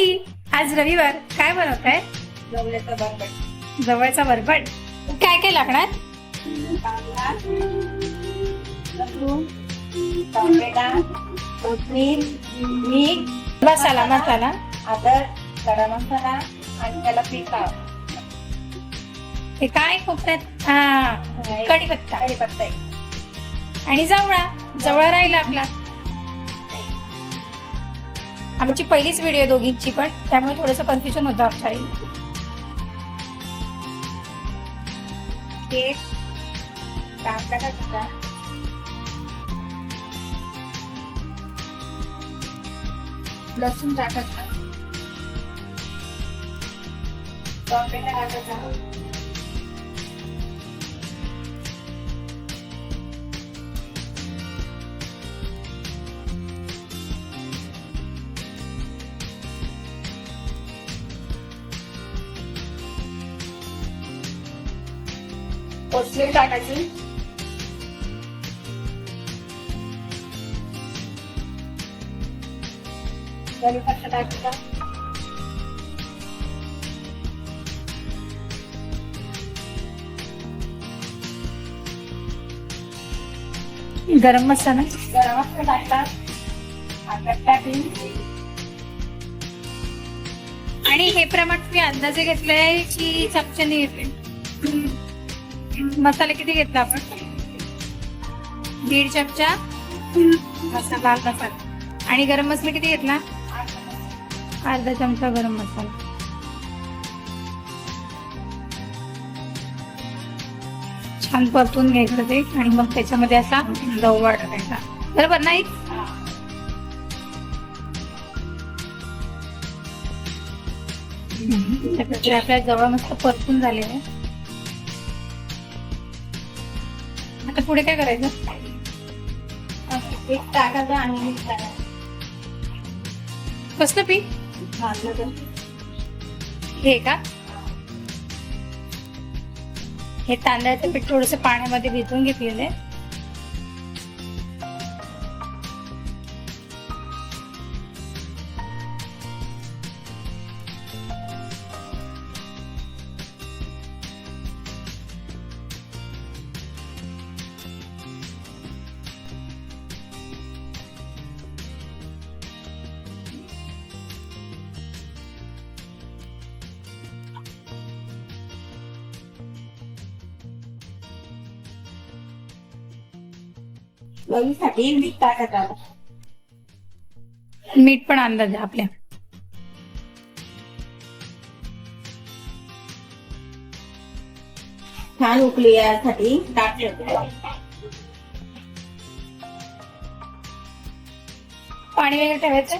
आई आज रविवार. काय बनवत आहे जवळचा बरबट. जवळचा बरबट? काय काय लागणार? मीठ मसाला मसाला. अदरक गरम मसाला आणि त्याला पीठ. लाव हे काय कोपऱ्यात हा कढीपत्ता. कढीपत्ता. आणि जवळा? जवळ राहिला आपला. आमची पहिलीच व्हिडिओ दोघींची पण त्यामुळे थोडंसं कन्फ्युजन होतं आमच्या तेल कांदा टाकायचा लसूण टाकत टोमॅटो कोथिंबीर टाकायची कढीपत्ता टाकायचा गरम मसाला गरम मसाला टाकतात टाकली आणि हे प्रमाण तुम्ही अंदाजे घेतलंय की चमच्याने घेतले मसाले किती घेतला आपण? दीड चमचा? मसाला लाल मसाला. आणि गरम मसाला किती घेतला? अर्धा चमचा गरम मसाला. छान परतून घ्यायचं ते आणि मग त्याच्यामध्ये असा रवा टाकायचा बरोबर नाही? आपल्या जवळ मस्त परतून झालेलं आहे. आता पुढे काय करायचं? पीठ टाकायचं आणि कसलं पीठ? हे का? हे तांदळाचं पीठ थोडस पाण्यामध्ये भिजवून घेतलेलं आहे. मीठ टाकायचं मीठ पण अंदाज आपल्या. छान उकली यासाठी टाकलं पाणी वगैरे ठेवायचं?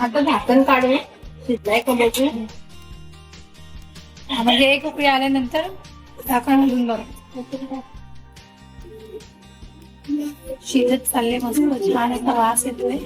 आता झाकण काढून शिजलाय का बघू हा, म्हणजे एक उकळी आल्यानंतर झाकण घालून बघ. शिजत चालले मस्त छान असा वास येतोय.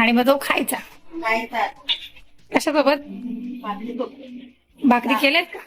आणि मग तो खायचा. तर कशासोबत? भाकरी भाकरी केल्यात का?